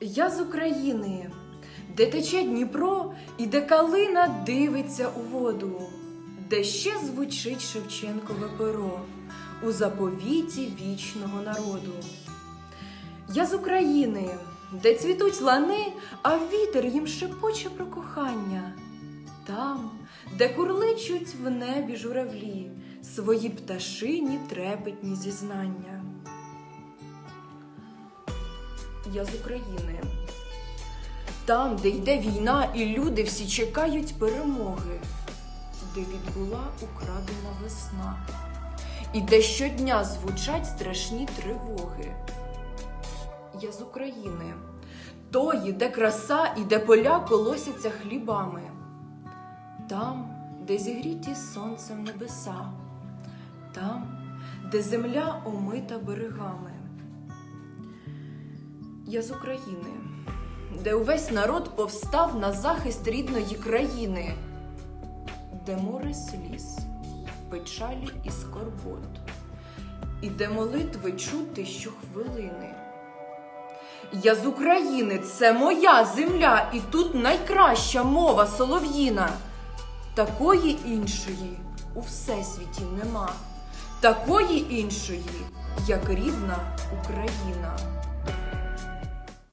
Я з України, де тече Дніпро і де калина дивиться у воду, де ще звучить Шевченкове перо у заповіті вічного народу. Я з України, де цвітуть лани, а вітер їм шепоче про кохання. Там, де курличуть в небі журавлі свої пташині трепетні зізнання. Я з України. Там, де йде війна, і люди всі чекають перемоги, де відбула украдена весна, і де щодня звучать страшні тривоги. Я з України, тої, де краса і де поля колосяться хлібами, там, де зігріті сонцем небеса, там, де земля омита берегами. Я з України, де увесь народ повстав на захист рідної країни, де море сліз, печалі і скорбот, і де молитви чути щохвилини. Я з України, це моя земля, і тут найкраща мова солов'їна. Такої іншої у всесвіті нема, такої іншої, як рідна Україна.